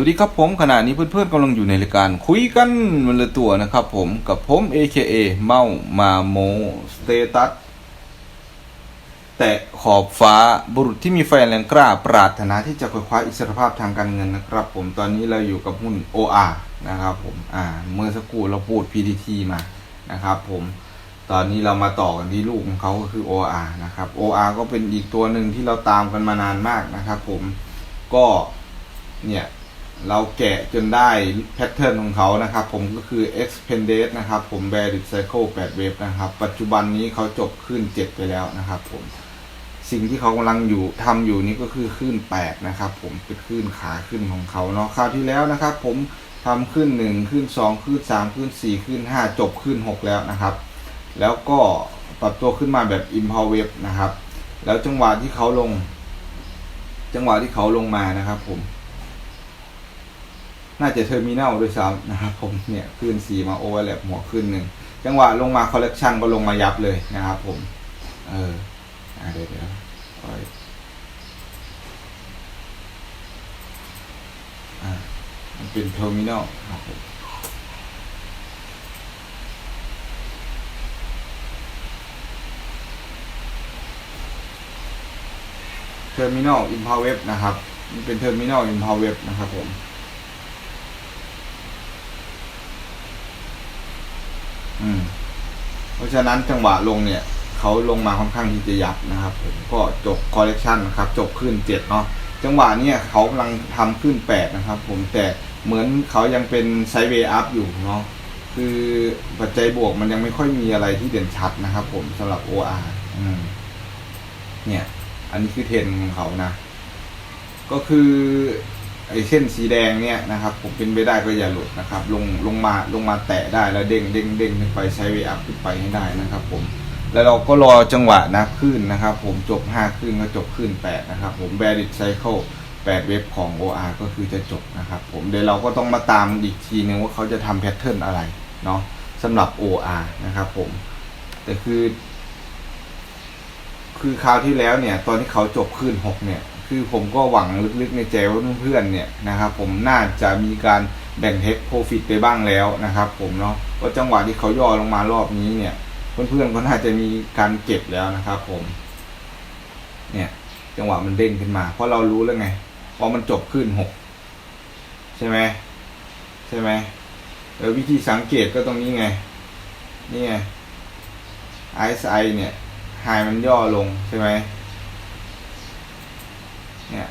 วัสดีครับผมขณะนี้เพื่อนๆกำลังอยู่ในรายการคุยกันวันละตัวนะครับผมกับผม AKA เมามาโมสเตตัสแต่ขอบฟ้าบุรุษที่มีไฟแรงกล้า ปรารถนาที่จะคว้คว้าอิสรภาพทางการเงินนะครับ ผมตอนนี้เราอยู่กับหุ้น OR นะครับผมอ่าเมื่อสักครู่เราพูด PTT มานะครับผมตอนนี้เรามาต่อกันที่ลูกของเขาก็คือ OR นะครับ OR ก็เป็นอีกตัวหนึ่งที่เราตามกันมานานมากนะครับผมก็เนี่ย เราแกะจนได้แพทเทิร์นของเขานะครับ ผมก็คือ e x p e n d e d นะครับ ผม b a r i t Cycle 8เวฟนะครับ ปัจจุบันนี้เขาจบขึ้น 7 ไปแล้วนะครับ ผม สิ่งที่เขากำลังอยู่ทำอยู่นี้ก็คือขึ้น 8 นะครับ ผมเป็นขึ้นขาขึ้นของเขาเนาะคราวที่แล้วนะครับ ผมทำขึ้น 1 ขึ้น 2 ขึ้น 3 ขึ้น 4 ขึ้น 5 จบขึ้น 6 แล้วนะครับ แล้วก็ปรับตัวขึ้นมาแบบ Impulse Wave นะครับ แล้วจังหวะที่เขาลง จังหวะที่เขาลงมานะครับ ผม น่าจะเทอร์มินัลด้วยซ้ำนะครับผมเนี่ยขึ้นสีมาโอเวอร์แลปหัวขึ้นหนึ่งจังหวะลงมาคอลเลกชันก็ลงมายับเลยนะครับผม เอออเดี๋ยวเดี๋ยวปล่อยอ่ามันเป็นเทอร์มินัลครับผมเทอร์มินัลอินพาวเวฟนะครับ มันเป็นเทอร์มินัลอินพาวเวฟนะครับผม อืม เพราะฉะนั้นจังหวะลงเนี่ยเขาลงมาค่อนข้างที่จะยับนะครับ ผมก็จบคอลเลกชันนะครับ จบขึ้นเจ็ดเนาะจังหวะเนี่ยเขากำลังทำขึ้นแปดนะครับ ผมแต่เหมือนเขายังเป็นไซเวย์อัพอยู่เนาะคือปัจจัยบวกมันยังไม่ค่อยมีอะไรที่เด่นชัดนะครับ ผมสำหรับ OR อืม เนี่ย อันนี้คือเทรนของเขานะ ก็คือ ไอ้เส้นสีแดงเนี่ยนะครับ ผมเป็นไปได้ก็อย่าหลุดนะครับ ลงลงมาลงมาแตะได้แล้วเด้งเด้งเด้งขึ้นไปใช้เวอัพขึ้นไปให้ได้นะครับ ผม แล้วเราก็รอจังหวะนะขึ้นนะครับ ผมจบ5ขึ้นก็จบขึ้น8นะครับ ผม b a r i t Cycle 8เว็บของ OR ก็คือจะจบนะครับ ผมเดี๋ยวเราก็ต้องมาตามอีกทีนึงว่าเขาจะทำแพทเทิร์นอะไรเนาะสำหรับ OR นะครับผม แต่คือ คือคราวที่แล้วเนี่ย ตอนที่เขาจบขึ้น 6 เนี่ย คือผมก็หวังลึกๆในใจว่าเพื่อนๆเนี่ยนะครับ ผมน่าจะมีการแบ่งเทคโปรฟิตไปบ้างแล้วนะครับ ผมเนาะว่าจังหวะที่เขาย่อลงมารอบนี้เนี่ย เพื่อนๆก็น่าจะมีการเก็บแล้วนะครับ ผม เนี่ยจังหวะมันเด้งขึ้นมา เพราะเรารู้แล้วไงพอมันจบขึ้นหกใช่ไหมใช่ไหมเออวิธีสังเกตก็ตรงนี้ไง นี่ไง RSI เนี่ยไฮมันย่อลงใช่ไหม เนี่ย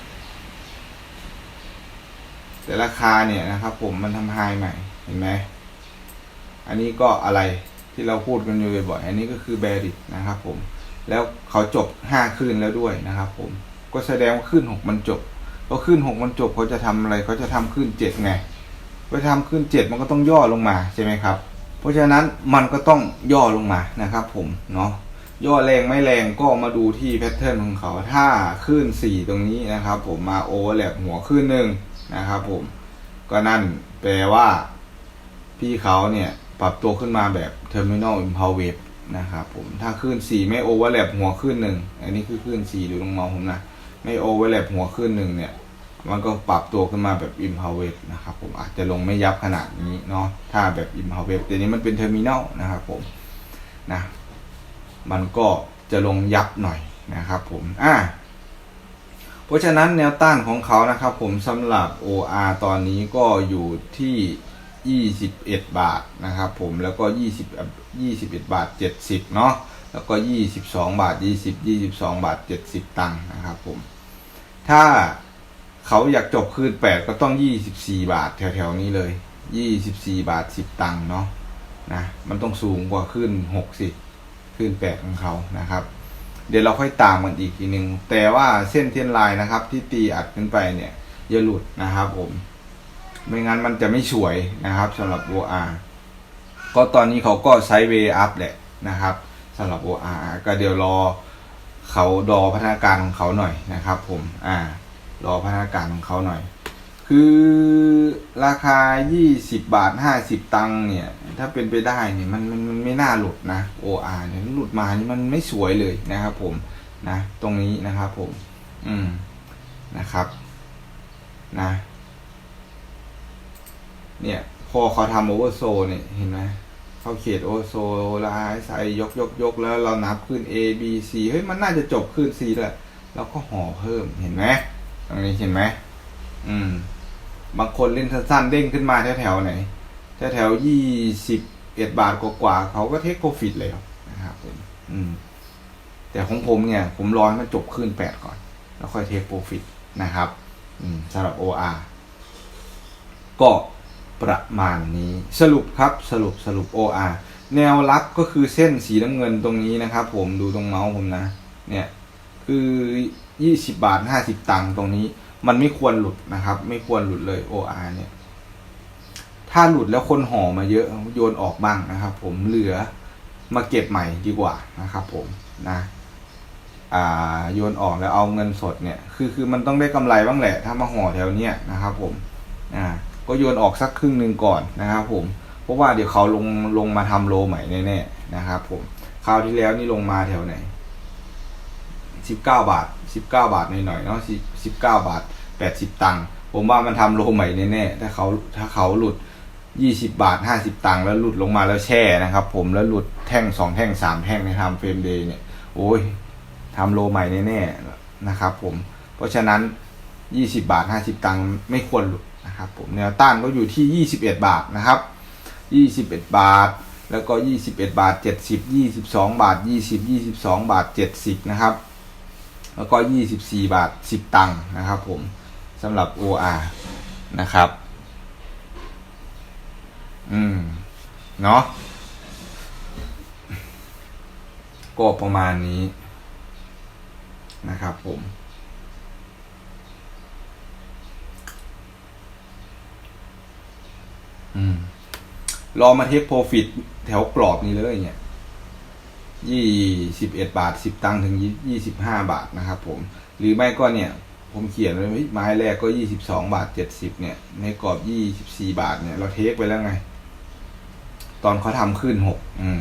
แต่ราคาเนี่ยนะครับ ผมมันทำไฮใหม่เห็นไหมอันนี้ก็อะไรที่เราพูดกันอยู่บ่อยๆอันนี้ก็คือแบริ t นะครับ ผม แล้วเขาจบห้าขึ้นแล้วด้วยนะครับ ผมก็แสดงว่าขึ้นหกมันจบพอขึ้นหกมันจบเขาจะทำอะไรเขาจะทำขึ้นเจ็ดไงพอทำขึ้นเจ็ดมันก็ต้องย่อลงมาใช่ไหมครับ เพราะฉะนั้นมันก็ต้องย่อลงมานะครับ ผมเนาะ ย่อแรงไม่แรงก็มาดูที่แพทเทิร์นของเขา ถ้าขึ้นสี่ตรงนี้นะครับ ผมมาโอเวอร์แลปหัวขึ้นหนึ่งนะครับ ผมก็นั่นแปลว่า พี่เขาเนี่ยปรับตัวขึ้นมาแบบ Terminal Impulse Wave นะครับผมถ้าขึ้นสี่ไม่โอเวอร์แลปหัวขึ้นหนึ่งอันนี้คือขึ้นสี่ดูลงมาผมนะไม่โอเวอร์แลปหัวขึ้นหนึ่งเนี่ย มันก็ปรับตัวขึ้นมาแบบ Impulse Wave นะครับผมอาจจะลงไม่ยับขนาดนี้เนาะถ้าแบบ Impulse Wave แต่นี้มันเป็น Terminal นะครับผมนะ มันก็จะลงยับหน่อยนะครับผมอ่าเพราะฉะนั้นแนวต้านของเขานะครับผมสำหรับ OR ตอนนี้ก็อยู่ที่ 21 บาทนะครับผมแล้วก็ 20 21 บาท 70 เนาะแล้วก็ 22 บาท 20 22 บาท 70 ตังค์นะครับผม ถ้าเขาอยากจบคืน 8 ก็ต้อง 24 บาทแถวๆนี้เลย 24 บาท 10 ตังค์เนาะนะมันต้องสูงกว่าขึ้น 6 สิ ขึ้น8ของเขานะครับ เดี๋ยวเราค่อยตามกันอีกทีหนึ่งแต่ว่าเส้นเทียนลน์นะครับ ที่ตีอัดขึ้นไปเนี่ยอย่าหลุดนะครับผม ไม่งั้นมันจะไม่สวยนะครับสำหรับ OR ก็ตอนนี้เขาก็ไซด์เวย์อัพแหละนะครับสำหรับ OR ก็เดี๋ยวรอเขาดอพัฒนาการของเขาหน่อยนะครับ ผม อ่ารอพัฒนาการของเขาหน่อย คือ ราคา20บาท50ตังค์เนี่ย ถ้าเป็นไปได้เนี่ยมันมันมันไม่น่าหลุดนะ OR เนี่ยหลุดมานี่มันไม่สวยเลยนะครับผมนะ ตรงนี้นะครับผม อืมนะครับนะ เนี่ย พอเขาทำโอเวอร์โซเนี่ยเห็นไหมเขาเขียนโอเวอร์โซแล้วไอซ์ไอยกยกยกแล้วเรานับขึ้น A B C เฮ้ยมันน่าจะจบขึ้น C แล้วเราก็ห่อเพิ่มเห็นไหมตรงนี้เห็นไหมอืม บางคนเล่นสั้นๆเด้งขึ้นมาแถวๆไหนแถวๆยี่สิบเอ็ดบาทกว่าๆเขาก็เทคโปรฟิตแล้วนะครับอืม แต่ของผมเนี่ย ผมรอให้มันจบขึ้นแปดก่อน แล้วค่อยเทคโปรฟิตนะครับ อืมสำหรับ OR ก็ประมาณนี้สรุปครับสรุปสรุป OR แนวรับก็คือเส้นสีน้ำเงินตรงนี้นะครับผมดูตรงเมาส์ผมนะ เนี่ย คือ20บาท50ตังค์ตรงนี้ มันไม่ควรหลุดนะครับ ไม่ควรหลุดเลย OR เนี่ย ถ้าหลุดแล้วคนห่อมาเยอะโยนออกบ้างนะครับ ผมเหลือมาเก็บใหม่ดีกว่านะครับ ผมนะอ่าโยนออกแล้วเอาเงินสดเนี่ย คือคือมันต้องได้กำไรบ้างแหละ ถ้ามาห่อแถวเนี้ยนะครับ ผมอ่าก็โยนออกสักครึ่งหนึ่งก่อนนะครับ ผมเพราะว่าเดี๋ยวเขาลงลงมาทำโลใหม่แน่ๆนะครับ ผมคราวที่แล้วนี่ลงมาแถวไหนสิบเก้าบาท สิบาทหน่อยๆเนาะสิบาทแปดสิบตังค์ผมว่ามันทำโลใหม่แน่ๆถ้าเขาถ้าเขาหลุดยี่สิบาทห้าสิบตังค์แล้วหลุดลงมาแล้วแช่นะครับ ผมแล้วหลุดแท่งสองแท่งสามแท่งในทำเฟรมเดย์เนี่ยโอ้ยทำโลใหม่แน่ๆนะครับ ผมเพราะฉะนั้นยี่สิบาทห้าสิบตังค์ไม่ควรหลุดนะครับ ผมแนวต้านก็อยู่ที่ยี่สิบาทนะครับยี่สิบาทแล้วก็ยี่สิบาทเจ็ดสิบาทยี่สิบาทเจ็ดสิบนะครับ แล้วก็ 24 บาท 10 ตังค์นะครับผมสำหรับ OR นะครับ อืม เนาะก็ประมาณนี้นะครับผม อืม รอมาเทคโปรฟิตแถวกรอบนี้เลยเนี่ย ยี่สิบเอ็ดบาทสิบตังค์ถึงยี่สิบห้าบาทนะครับผม หรือไม่ก็เนี่ย ผมเขียนไว้ไม้แรกก็ยี่สิบสองบาทเจ็ดสิบเนี่ย ในกรอบยี่สิบสี่บาทเนี่ยเราเทคไปแล้วไง ตอนเขาทำขึ้นหกอืม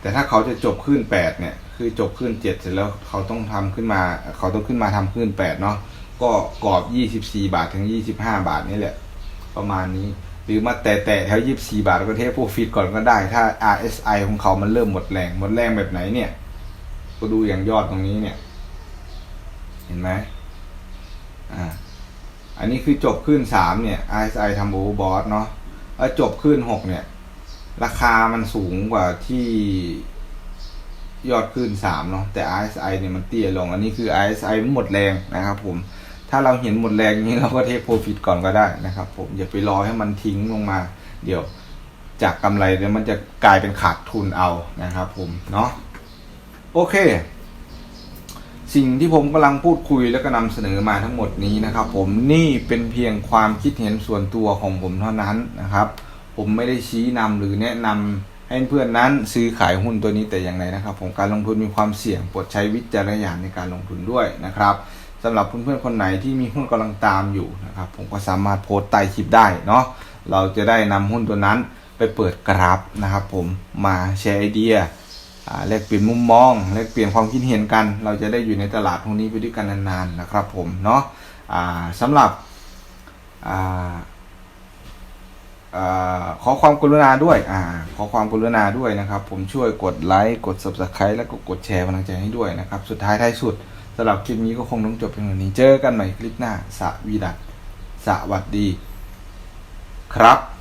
แต่ถ้าเขาจะจบขึ้นแปดเนี่ย คือจบขึ้นเจ็ดเสร็จแล้วเขาต้องทำขึ้นมา เขาต้องขึ้นมาทำขึ้นแปดเนาะก็กรอบยี่สิบสี่บาทถึงยี่สิบห้าบาทนี่แหละ ประมาณนี้ หรือมาแตะแตะแถวยี่สี่บาทแล้วก็เทคโปรฟิตก่อนก็ได้ ถ้า RSI ของเขามันเริ่มหมดแรงหมดแรงแบบไหนเนี่ย ก็ดูอย่างยอดตรงนี้เนี่ย เห็นไหมอ่า อันนี้คือจบขึ้นสามเนี่ย RSI ทำโอเวอร์บอทเนาะแล้วจบขึ้นหกเนี่ย ราคามันสูงกว่าที่ยอดขึ้นสามเนาะแต่ RSI เนี่ยมันเตี้ยลง อันนี้คือ RSI หมดแรงนะครับผม ถ้าเราเห็นหมดแรงนี้เราก็เทคโปรฟิตก่อนก็ได้นะครับ ผมอย่าไปรอให้มันทิ้งลงมา เดี๋ยวจากกำไรเดี๋ยวมันจะกลายเป็นขาดทุนเอานะครับ ผมเนาะโอเค สิ่งที่ผมกำลังพูดคุยและก็นำเสนอมาทั้งหมดนี้นะครับ ผมนี่เป็นเพียงความคิดเห็นส่วนตัวของผมเท่านั้นนะครับ ผมไม่ได้ชี้นำหรือแนะนำให้เพื่อนนั้นซื้อขายหุ้นตัวนี้แต่อย่างไรนะครับ ผมการลงทุนมีความเสี่ยงโปรดใช้วิจารณญาณในการลงทุนด้วยนะครับ สำหรับเพื่อนๆคนไหนที่มีหุ้นกำลังตามอยู่นะครับ ผมก็สามารถโพสต์ใต้คลิปได้เนาะเราจะได้นำหุ้นตัวนั้นไปเปิดกราฟนะครับ ผมมาแชร์ไอเดียแลกเปลี่ยนมุมมองแลกเปลี่ยนความคิดเห็นกัน เราจะได้อยู่ในตลาดพวกนี้ไปด้วยกันนานๆนะครับ ผมเนาะสำหรับออขอความกรุณาด้วยอขอความกรุณาด้วยนะครับ ผมช่วยกดไลค์กด subscribe แล้วก็กดแชร์กำลังใจให้ด้วยนะครับ สุดท้ายท้ายสุด สำหรับคลิปนี้ก็คงต้องจบเพียงเท่านี้ เจอกันใหม่คลิปหน้า สวีดัตสวัสดี ครับ